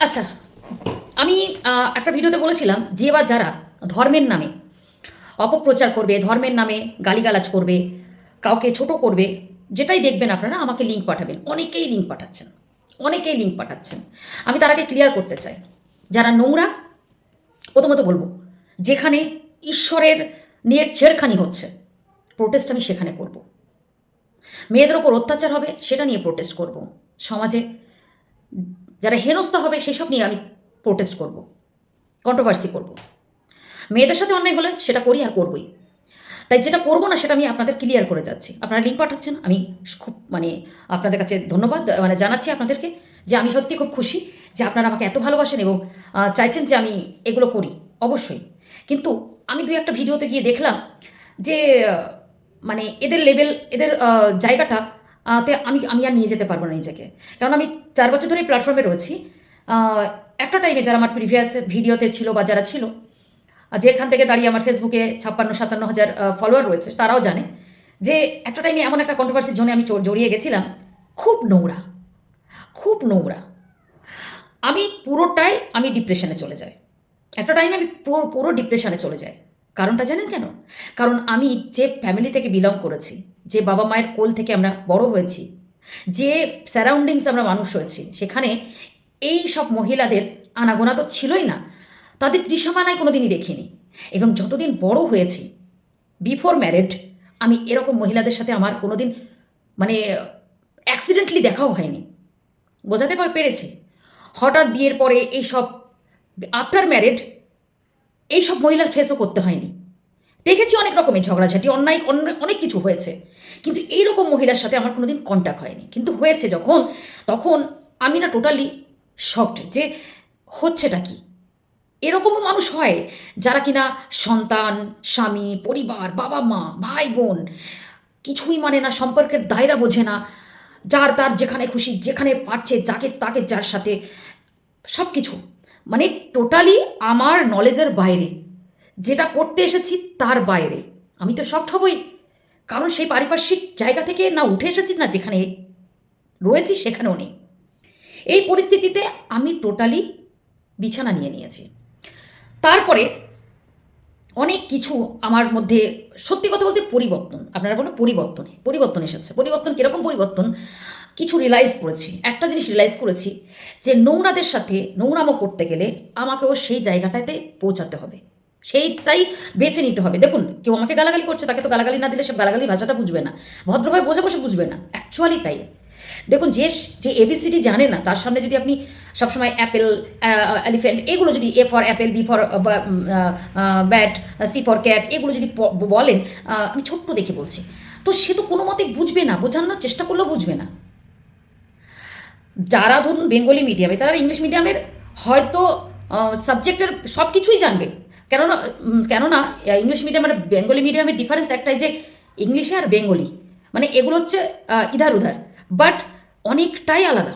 আচ্ছা আমি একটা ভিডিওতে বলেছিলাম, যে বা যারা ধর্মের নামে অপপ্রচার করবে, ধর্মের নামে গালিগালাজ করবে, কাউকে ছোট করবে, যেটাই দেখবেন আপনারা, আমাকে লিঙ্ক পাঠাবেন। অনেকেই লিঙ্ক পাঠাচ্ছেন। অনেকেই লিঙ্ক পাঠাচ্ছেন। আমি তার আগে ক্লিয়ার করতে চাই। যারা নোংরা, প্রথমত বলব, যেখানে ঈশ্বরের নিয়ে ছেড়খানি হচ্ছে প্রোটেস্ট আমি সেখানে করব। মেয়েদের ওপর অত্যাচার হবে, সেটা নিয়ে প্রোটেস্ট করব। সমাজে যারা হেনস্থা হবে সেসব নিয়ে আমি প্রোটেস্ট করব কন্ট্রোভার্সি করব। মেয়েদের সাথে অন্যায় হলে সেটা করি আর করবই। তাই যেটা করব না সেটা আমি আপনাদের ক্লিয়ার করে যাচ্ছি। আপনারা লিঙ্ক পাঠাচ্ছেন, আমি খুব মানে আপনাদের কাছে ধন্যবাদ মানে জানাচ্ছি আপনাদেরকে যে আমি সত্যি খুব খুশি যে আপনারা আমাকে এত ভালোবাসেন এবং চাইছেন যে আমি এগুলো করি, অবশ্যই। কিন্তু আমি দুই একটা ভিডিওতে গিয়ে দেখলাম যে মানে এদের লেভেল এদের জায়গাটা তে আমি আমি আর নিয়ে যেতে পারব না নিজেকে। কারণ আমি চার বছর ধরে প্ল্যাটফর্মে রয়েছি। একটা টাইমে যারা আমার প্রিভিয়াস ভিডিওতে ছিল বা যারা ছিল যেখান থেকে দাঁড়িয়ে আমার ফেসবুকে ছাপ্পান্ন, সাতান্ন হাজার ফলোয়ার রয়েছে, তারাও জানে যে একটা টাইমে এমন একটা কন্ট্রোভার্সির জন্য আমি জড়িয়ে গেছিলাম। খুব নোংরা। খুব নোংরা। আমি পুরোটাই আমি ডিপ্রেশনে চলে যাই। একটা টাইমে আমি পুরো পুরো ডিপ্রেশনে চলে যাই। কারণটা জানেন কেন? কারণ আমি যে ফ্যামিলি থেকে বিলং করেছি যে বাবা মায়ের কোল থেকে আমরা বড় হয়েছি, যে সারাউন্ডিংস আমরা মানুষ হয়েছি, সেখানে এই সব মহিলাদের আনাগোনা তো ছিলই না। তাদের ত্রিসমানায় কোনো দিনই দেখিনি। এবং যতদিন বড় হয়েছি বিফোর ম্যারেড আমি এরকম মহিলাদের সাথে আমার কোনো দিন মানে অ্যাক্সিডেন্টলি দেখাও হয়নি। বোঝাতে পার পেরেছি। হঠাৎ বিয়ের পরে এই সব আফটার ম্যারেড এই সব মহিলার ফেসও করতে হয়নি। দেখেছি অনেক রকমের ঝগড়াঝাটি, অন্যায়, অন্য- অনেক কিছু হয়েছে। কিন্তু এইরকম মহিলার সাথে আমার কোনোদিন কন্ট্যাক্ট হয়নি। কিন্তু হয়েছে যখন, তখন আমি না টোটালি শকড যে হচ্ছেটা কি। এরকমও মানুষ হয় যারা কিনা সন্তান, স্বামী, পরিবার, বাবা মা, ভাই বোন, কিছুই মানে না, সম্পর্কের দায়রা বোঝে না। যার তার যেখানে খুশি, যেখানে পারছে, যাকে তাকে যার সাথে সব কিছু মানে টোটালি আমার নলেজের বাইরে। যেটা করতে এসেছি তার বাইরে। আমি তো শক্ট হবই। কারণ সেই পারিপার্শ্বিক জায়গা থেকে না উঠে এসেছি না যেখানে রয়েছি সেখানেও নেই। এই পরিস্থিতিতে আমি টোটালি বিছানা নিয়ে নিয়েছি। তারপরে অনেক কিছু আমার মধ্যে সত্যি কথা বলতে পরিবর্তন, আপনারা বলেন পরিবর্তন পরিবর্তন এসেছে। পরিবর্তন কীরকম পরিবর্তন? কিছু রিয়েলাইজ করেছি। একটা জিনিস রিয়েলাইজ করেছি যে নোংরাদের সাথে নোংরামো করতে গেলে আমাকেও সেই জায়গাটাতে পৌঁছাতে হবে। সেইটাই বেছে নিতে হবে। দেখুন, কেউ আমাকে গালাগালি করছে, তাকে তো গালাগালি না দিলে সে গালাগালি ভাষাটা বুঝবে না। ভদ্রভাবে বোঝা বসে বুঝবে না। অ্যাকচুয়ালি তাই। দেখুন, যে যে এবিসিডি জানে না, তার সামনে যদি আপনি সবসময় অ্যাপেল এলিফেন্ট এগুলো যদি A for apple B for bat C for cat এগুলো যদি বলেন আমি ছোট্ট দেখে বলছি। তো সে তো কোনো মতে বুঝবে না, বোঝানোর চেষ্টা করলেও বুঝবে না। যারা ধরুন বেঙ্গলি মিডিয়ামে তারা ইংলিশ মিডিয়ামের হয়তো সাবজেক্টের সব কিছুই জানবে। কেননা কেননা ইংলিশ মিডিয়াম আর বেঙ্গলি মিডিয়ামের ডিফারেন্স একটাই যে ইংলিশে আর বেঙ্গলি মানে এগুলো হচ্ছে ইধার উধার বাট অনেকটাই আলাদা।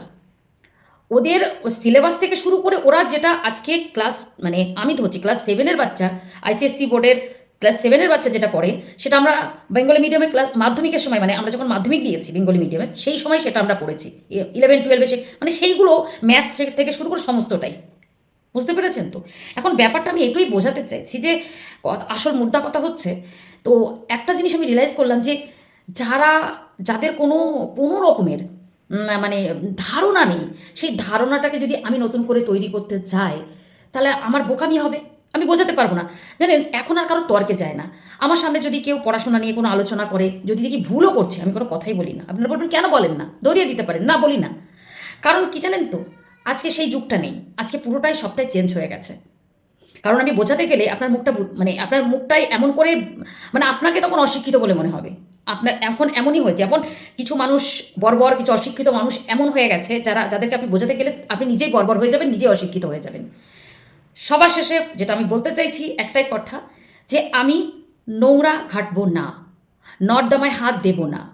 ওদের সিলেবাস থেকে শুরু করে ওরা যেটা আজকে ক্লাস মানে আমি ধরছি ক্লাস সেভেনের বাচ্চা আইসিএসসি বোর্ডের ক্লাস সেভেনের বাচ্চা যেটা পড়ে, সেটা আমরা বেঙ্গলি মিডিয়ামে ক্লাস মাধ্যমিকের সময় মানে আমরা যখন মাধ্যমিক দিয়েছি বেঙ্গলি মিডিয়ামে সেই সময় সেটা আমরা পড়েছি ইলেভেন টুয়েলভে সে মানে সেইগুলো ম্যাথস থেকে শুরু করে সমস্তটাই। বুঝতে পেরেছেন তো? এখন ব্যাপারটা আমি এটুই বোঝাতে চাইছি যে আসল মুদ্রা কথা হচ্ছে, তো একটা জিনিস আমি রিয়েলাইজ করলাম যে, যারা, যাদের কোনো কোনো রকমের মানে ধারণা নেই, সেই ধারণাটাকে যদি আমি নতুন করে তৈরি করতে চাই, তাহলে আমার বোকামি হবে। আমি বোঝাতে পারব না। জানেন, এখন আর কারও তর্কে যায় না। আমার সামনে যদি কেউ পড়াশোনা নিয়ে কোনো আলোচনা করে, যদি দেখি ভুলও করছে, আমি কোনো কথাই বলি না। আপনারা বলবেন, কেন বলেন না? ধরিয়ে দিতে পারেন। না, বলি না। কারণ কি জানেন তো? আজকে সেই যুগটা নেই। আজকে পুরোটাই সবটাই চেঞ্জ হয়ে গেছে। কারণ আমি বোঝাতে গেলে আপনার মুখটা মানে আপনার মুখটাই এমন করে মানে আপনাকে তখন অশিক্ষিত বলে মনে হবে। আপনার এখন এমনই হয়েছে। এখন কিছু মানুষ, বর্বর, কিছু অশিক্ষিত মানুষ এমন হয়ে গেছে, যারা, যাদেরকে আপনি বোঝাতে গেলে আপনি নিজেই বর্বর হয়ে যাবেন, নিজেই অশিক্ষিত হয়ে যাবেন। সবার শেষে যেটা আমি বলতে চাইছি, একটাই কথা, যে আমি নোংরা ঘাটবো না, নর্দমায় হাত দেব না।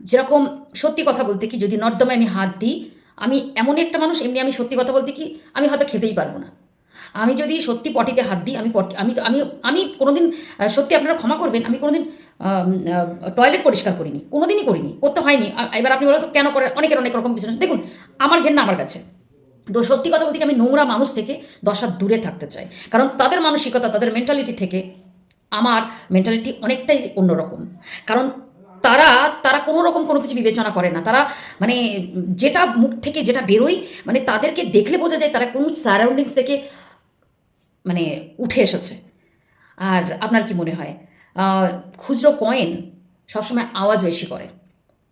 যেরকম সত্যি কথা বলতে কি, যদি নর্দমায় আমি হাত দিই আমি এমনই একটা মানুষ, এমনি আমি সত্যি কথা বলতে কি, আমি হয়তো খেতেই পারব না। আমি যদি সত্যি পটিতে হাত দিই, আমি পটি, আমি আমি আমি কোনোদিন সত্যি আপনারা ক্ষমা করবেন, আমি কোনোদিন টয়লেট পরিষ্কার করিনি, কোনোদিনই করিনি, করতে হয়নি। এবার আপনি বলো তো কেন করে, অনেকের অনেক রকম পিছনে দেখুন, আমার ঘেন্না আমার কাছে। তো সত্যি কথা বলতে কি, আমি নোংরা মানুষ থেকে দশ দূরে থাকতে চাই। কারণ তাদের মানসিকতা, তাদের মেন্টালিটি থেকে আমার মেন্টালিটি অনেকটাই অন্যরকম। কারণ তারা তারা কোনো রকম কোনো কিছু বিবেচনা করে না। তারা মানে যেটা মুখ থেকে যেটা বেরোয় মানে তাদেরকে দেখলে বোঝা যায় তারা কোন সারাউন্ডিংস থেকে মানে উঠে এসেছে। আর আপনার কি মনে হয়? খুচরো কয়েন সবসময় আওয়াজ বেশি করে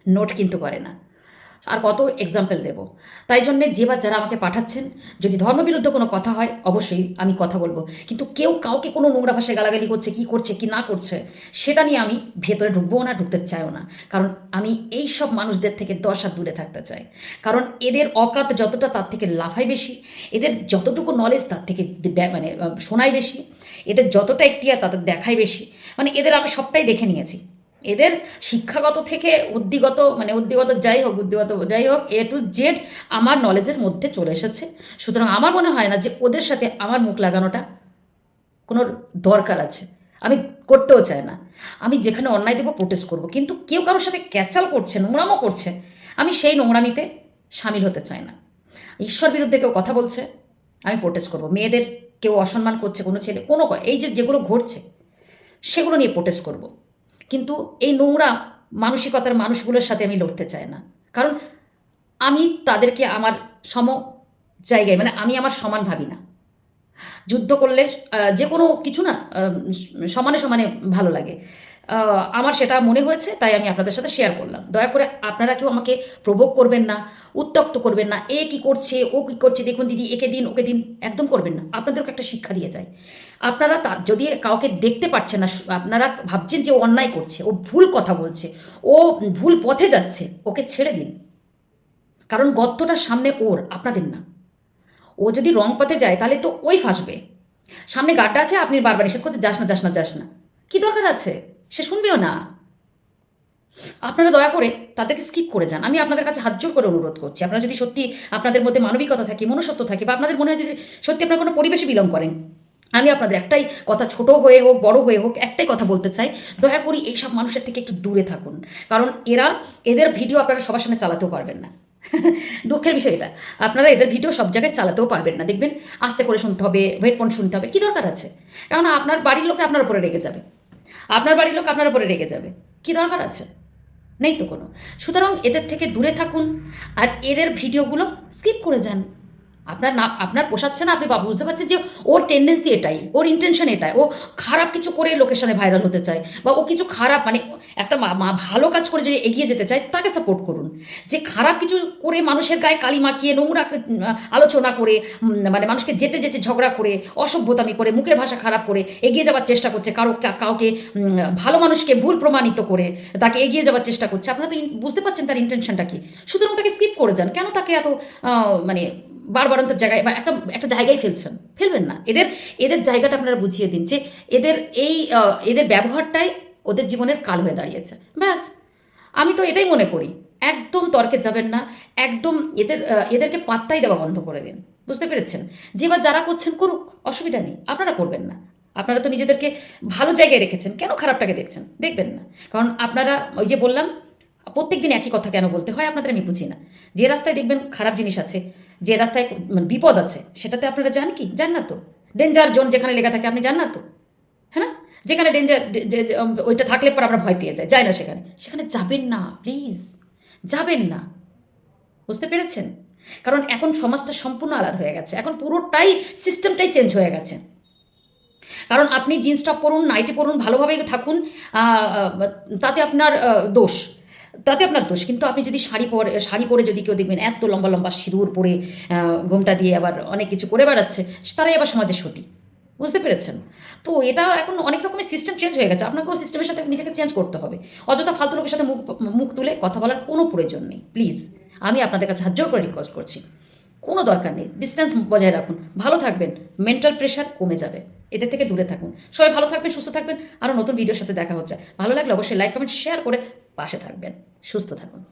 নোট কিন্তু করে না। আর কত এক্সাম্পল দেব। তাই জন্যে যে বা যারা আমাকে পাঠাচ্ছেন, যদি ধর্মবিরুদ্ধ কোনো কথা হয়, অবশ্যই আমি কথা বলব। কিন্তু কেউ কাউকে কোনো নোংরা ভাষায় গালাগালি করছে, কি করছে, কি না করছে, সেটা নিয়ে আমি ভেতরে ঢুকবো না, ঢুকতে চাইও না। কারণ আমি এই সব মানুষদের থেকে দশ হাত দূরে থাকতে চাই। কারণ এদের অকাত যতটা তার থেকে লাফাই বেশি, এদের যতটুকু নলেজ তার থেকে মানে শোনাই বেশি, এদের যতটা একটিয়া তাদের দেখাই বেশি মানে এদের আমি সবটাই দেখে নিয়েছি। এদের শিক্ষাগত থেকে উদ্দিগত মানে উদ্দিগত যাই হোক, উদ্দিগত যাই হোক এ টু জেড আমার নলেজের মধ্যে চলে এসেছে। সুতরাং আমার মনে হয় না যে ওদের সাথে আমার মুখ লাগানোটা কোনো দরকার আছে। আমি করতেও চাই না। আমি যেখানে অন্যায় দেবো প্রোটেস্ট করব। কিন্তু কেউ কারোর সাথে ক্যাচাল করছে, নোংরামও করছে, আমি সেই নোংরামিতে সামিল হতে চাই না। ঈশ্বর বিরুদ্ধে কেউ কথা বলছে, আমি প্রোটেস্ট করব। মেয়েদের কেউ অসম্মান করছে কোনো ছেলে, কোনো এই যে যেগুলো ঘটছে, সেগুলো নিয়ে প্রোটেস্ট করব। কিন্তু এই নোংরা মানসিকতার মানুষগুলোর সাথে আমি লড়তে চাই না। কারণ আমি তাদেরকে আমার সম জায়গায় মানে আমি আমার সমান ভাবি না। যুদ্ধ করলে যে কোনো কিছু না সমানে সমানে ভালো লাগে। আমার সেটা মনে হয়েছে, তাই আমি আপনাদের সাথে শেয়ার করলাম। দয়া করে আপনারা কেউ আমাকে প্রভোগ করবেন না উত্তক্ত করবেন না, এ কি করছে, ও কি করছে, দেখুন দিদি, একে দিন, ওকে দিন, একদম করবেন না। আপনাদেরকে একটা শিক্ষা দিয়ে যায় আপনারা তা, যদি কাউকে দেখতে পাচ্ছেন না আপনারা ভাবছেন যে ও অন্যায় করছে, ও ভুল কথা বলছে, ও ভুল পথে যাচ্ছে, ওকে ছেড়ে দিন। কারণ গর্তটা সামনে ওর, আপনাদের না। ও যদি রং পথে যায়, তাহলে তো ওই ফাঁসবে। সামনে গাড্ডা আছে, আপনি বারবার নিষেধ করছে যাস না যাস না যাস না। কি দরকার আছে? সে শুনবেও না। আপনারা দয়া করে তাদেরকে স্কিপ করে যান। আমি আপনাদের কাছে হাত জোর করে অনুরোধ করছি। আপনারা যদি সত্যি আপনাদের মধ্যে মানবিকতা থাকে, মনুষ্যত্ব থাকে, বা আপনাদের মনে হয় যে সত্যি আপনারা কোনো পরিবেশে বিলং করেন, আমি আপনাদের একটাই কথা, ছোট হয়ে হোক, বড় হয়ে হোক, একটাই কথা বলতে চাই, দয়া করি এইসব মানুষের থেকে একটু দূরে থাকুন। কারণ এরা, এদের ভিডিও আপনারা সবার সামনে চালাতেও পারবেন না। দুঃখের বিষয় এটা। আপনারা এদের ভিডিও সব জায়গায় চালাতেও পারবেন না। দেখবেন আস্তে করে শুনতে হবে হেডফোন শুনতে হবে, কী দরকার আছে? কারণ আপনার বাড়ির লোকে আপনার উপরে রেগে যাবে। আপনার বাড়ির লোক আপনার উপরে রেগে যাবে। কি দরকার আছে? নেই তো কোনো। সুতরাং এদের থেকে দূরে থাকুন, আর এদের ভিডিওগুলো স্কিপ করে যান। আপনার না, আপনার পোষাচ্ছে না আপনি বুঝতে পারছেন যে ওর টেন্ডেন্সি এটাই, ওর ইন্টেনশন এটাই, ও খারাপ কিছু করে লোকেশনে ভাইরাল হতে চায়, বা ও কিছু খারাপ মানে একটা মা- ভালো কাজ করে যদি এগিয়ে যেতে চায়, তাকে সাপোর্ট করুন। যে খারাপ কিছু করে মানুষের গায়ে কালি মাখিয়ে, নোংরা আলোচনা করে মানে মানুষকে যেতে যেতে ঝগড়া করে, অসভ্যতামি করে, মুখের ভাষা খারাপ করে, এগিয়ে যাওয়ার চেষ্টা করছে, কারও কাউকে ভালো মানুষকে ভুল প্রমাণিত করে, তাকে এগিয়ে যাওয়ার চেষ্টা করছে, আপনারা তো বুঝতে পারছেন তার ইন্টেনশনটা কি? সুতরাং তাকে স্কিপ করে যান, কেন তাকে এত মানে বারবারন্ত জায়গায় বা একটা একটা জায়গায় ফেলছেন। ফেলবেন না। এদের এদের জায়গাটা আপনারা বুঝিয়ে দিন যে এদের এই এদের ব্যবহারটাই ওদের জীবনের কাল হয়ে দাঁড়িয়েছে। ব্যাস। আমি তো এটাই মনে করি। একদম তর্কে যাবেন না। একদম এদের এদেরকে পাত্তাই দেওয়া বন্ধ করে দিন। বুঝতে পেরেছেন? যে বা যারা করছেন করুক, অসুবিধা নেই। আপনারা করবেন না। আপনারা তো নিজেদেরকে ভালো জায়গায় রেখেছেন। কেন খারাপটাকে দেখছেন? দেখবেন না। কারণ আপনারা, ওই যে বললাম প্রত্যেক দিন একই কথা কেন বলতে হয় আপনাদের আমি বুঝি না। যে রাস্তায় দেখবেন খারাপ জিনিস আছে যে রাস্তায় মানে বিপদ আছে, সেটাতে আপনারা যান কি? যান না তো। ডেঞ্জার জোন যেখানে লেখা থাকে, আপনি যান না তো। হ্যাঁ না? যেখানে ডেঞ্জার ওইটা থাকলে পর আমরা ভয় পেয়ে যাই যায় না সেখানে। সেখানে যাবেন না প্লিজ যাবেন না। বুঝতে পেরেছেন? কারণ এখন সমাজটা সম্পূর্ণ আলাদা হয়ে গেছে। এখন পুরোটাই সিস্টেমটাই চেঞ্জ হয়ে গেছে। কারণ আপনি জিন্স টপ পরুন নাইটি পরুন, ভালোভাবেই থাকুন তাতে আপনার দোষ। তাতে আপনার দোষ। কিন্তু আপনি যদি শাড়ি পরে শাড়ি পরে যদি কেউ দেখবেন এত লম্বা লম্বা সিঁদুর পরে ঘোমটা দিয়ে আবার অনেক কিছু করে বেড়াচ্ছে, তারাই আবার সমাজের সতী। বুঝতে পেরেছেন? তো এটা এখন অনেক রকমের সিস্টেম চেঞ্জ হয়ে গেছে। আপনাকেও সিস্টেমের সাথে নিজেকে চেঞ্জ করতে হবে। অযথা ফালতু লোকের সাথে মুখ মুখ তুলে কথা বলার কোনো প্রয়োজন নেই। প্লিজ আমি আপনাদের কাছে হাত জোর করে রিকোয়েস্ট করছি। কোনো দরকার নেই। ডিস্টেন্স বজায় রাখুন। ভালো থাকবেন। মেন্টাল প্রেশার কমে যাবে। এদের থেকে দূরে থাকুন। সবাই ভালো থাকবেন, সুস্থ থাকবেন। আরও নতুন ভিডিওর সাথে দেখা হচ্ছে। ভালো লাগলে অবশ্যই লাইক কমেন্ট শেয়ার করে পাশে থাকবেন সুস্থ থাকুন।